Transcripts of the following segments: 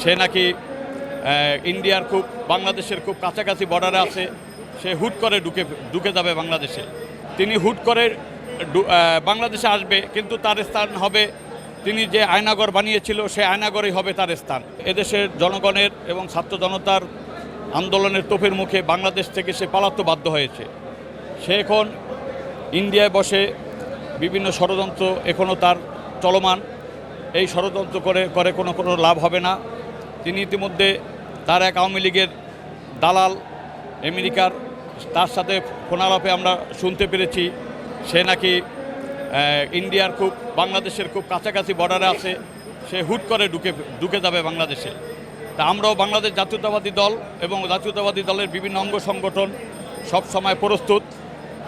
সে নাকি ইন্ডিয়ার খুব, বাংলাদেশের খুব কাছাকাছি বর্ডারে আছে, সে হুট করে ঢুকে ঢুকে যাবে বাংলাদেশে। তিনি হুট করে বাংলাদেশে আসবে, কিন্তু তার স্থান হবে, তিনি যে আয়নাগর বানিয়েছিল, সে আয়নাগরই হবে তার স্থান। এদেশের জনগণের এবং ছাত্র জনতার আন্দোলনের তোপের মুখে বাংলাদেশ থেকে সে পালাতে বাধ্য হয়েছে। সে এখন ইন্ডিয়ায় বসে বিভিন্ন ষড়যন্ত্র এখনও তার চলমান। এই ষড়যন্ত্র করে করে কোনো কোনো লাভ হবে না। তিনি ইতিমধ্যে তার এক আওয়ামী লীগের দালাল আমেরিকার, তার সাথে ফোনালাপে আমরা শুনতে পেরেছি। সে নাকি ইন্ডিয়ার খুব, বাংলাদেশের খুব কাছাকাছি বর্ডারে আছে। সে হুট করে ঢুকে ঢুকে যাবে বাংলাদেশে। তা আমরাও বাংলাদেশ জাতীয়তাবাদী দল এবং জাতীয়তাবাদী দলের বিভিন্ন অঙ্গ সংগঠন সব সময় প্রস্তুত।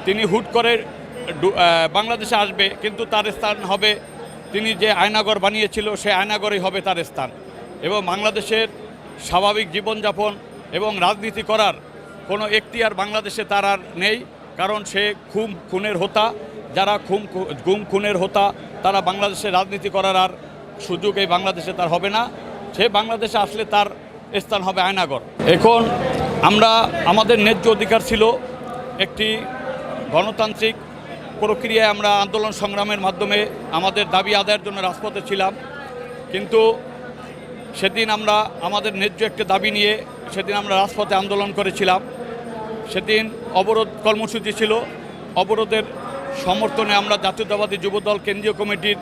তিনি হুট করে বাংলাদেশে আসবে, কিন্তু তার স্থান হবে, তিনি যে আয়নাগর বানিয়েছিল, সে আয়নাগরই হবে তার স্থান। এবং বাংলাদেশের স্বাভাবিক জীবনযাপন এবং রাজনীতি করার কোনো এখতিয়ার বাংলাদেশে তার আর নেই, কারণ সে খুম খুনের হোতা। যারা খুম গুম খুনের হোতা, তারা বাংলাদেশে রাজনীতি করার আর সুযোগ এই বাংলাদেশে তার হবে না। সে বাংলাদেশে আসলে তার স্থান হবে আয়নাগর। এখন আমরা, আমাদের ন্যায্য অধিকার ছিল একটি গণতান্ত্রিক প্রক্রিয়ায় আমরা আন্দোলন সংগ্রামের মাধ্যমে আমাদের দাবি আদায়ের জন্য রাজপথে ছিলাম। কিন্তু সেদিন আমরা আমাদের ন্যায্য একটি দাবি নিয়ে সেদিন আমরা রাজপথে আন্দোলন করেছিলাম। সেদিন অবরোধ কর্মসূচি ছিল। অবরোধের সমর্থনে আমরা জাতীয়তাবাদী যুবদল কেন্দ্রীয় কমিটির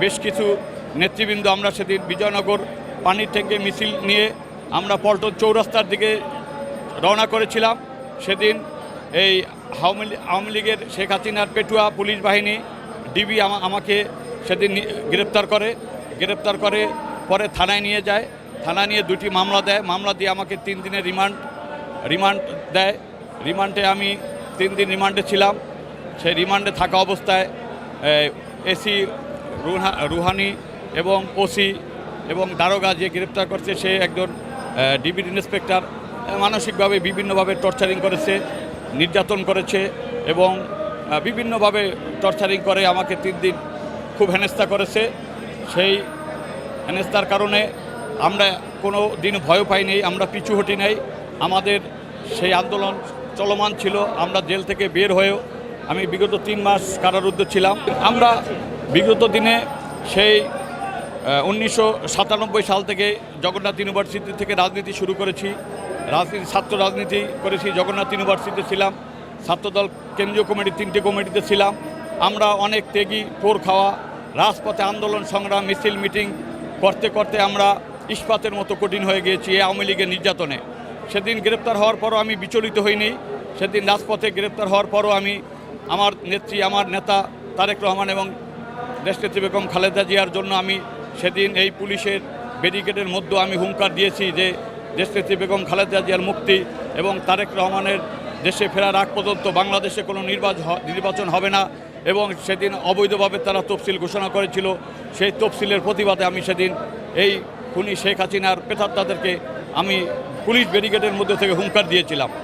বেশ কিছু নেতৃবৃন্দ আমরা সেদিন বিজয়নগর পানির ট্যাঙ্কে মিছিল নিয়ে আমরা পল্টন চৌরাস্তার দিকে রওনা করেছিলাম। সেদিন এই আওয়ামী আওয়ামী লীগের শেখ হাসিনার পেটুয়া পুলিশ বাহিনী, ডিবি আমা- আমাকে সেদিন গ্রেপ্তার করে। গ্রেপ্তার করে পরে থানায় নিয়ে যায়। থানায় নিয়ে দুটি মামলা দেয়। মামলা দিয়ে আমাকে তিন দিনের রিমান্ড রিমান্ড দেয়। রিমান্ডে আমি তিন দিন রিমান্ডে ছিলাম। সেই রিমান্ডে থাকা অবস্থায় এসি রুহা, রুহানি এবং ওসি এবং দারোগা যে গ্রেপ্তার করছে, সে একজন ডিবির ইন্সপেক্টর। মানসিকভাবে বিভিন্নভাবে টর্চারিং করেছে, নির্যাতন করেছে এবং বিভিন্নভাবে টর্চারিং করে আমাকে তিন দিন খুব হেনস্থা করেছে। সেই হেনস্থার কারণে আমরা কোনো দিন ভয় পাইনি আমরা পিছু হটি নাই। আমাদের সেই আন্দোলন চলমান ছিল, আমরা জেল থেকে বের হয়েও আমি বিগত তিন মাস কারারুদ্ধ ছিলাম। আমরা বিগত দিনে সেই উনিশশো সাতানব্বই সাল থেকে জগন্নাথ ইউনিভার্সিটি থেকে রাজনীতি শুরু করেছি। রাজনীতি, ছাত্র রাজনীতি করেছি, জগন্নাথ ইউনিভার্সিটিতে ছিলাম। ছাত্রদল কেন্দ্রীয় কমিটি, তিনটে কমিটিতে ছিলাম। আমরা অনেক ত্যাগী, পোর খাওয়া, রাজপথে আন্দোলন, সংগ্রাম, মিছিল, মিটিং করতে করতে আমরা ইস্পাতের মতো কঠিন হয়ে গিয়েছি এই আওয়ামী লীগের নির্যাতনে। সেদিন গ্রেপ্তার হওয়ার পরও আমি বিচলিত হইনি। সেদিন রাজপথে গ্রেপ্তার হওয়ার পরও আমি আমার নেত্রী, আমার নেতা তারেক রহমান এবং দেশনেত্রী বেগম খালেদা জিয়ার জন্য আমি সেদিন এই পুলিশের ব্যারিকেডের মধ্যে আমি হুঙ্কার দিয়েছি যে দেশনেত্রী বেগম খালেদা জিয়ার মুক্তি এবং তারেক রহমানের দেশে ফেরার আগ পর্যন্ত বাংলাদেশে কোনো নির্বাচন নির্বাচন হবে না। এবং সেদিন অবৈধভাবে তারা তফসিল ঘোষণা করেছিল। সেই তফসিলের প্রতিবাদে আমি সেদিন এই খুনি শেখ হাসিনার পেতাত্তাদেরকে আমি পুলিশ ব্যারিকেডের মধ্যে থেকে হুঙ্কার দিয়েছিলাম।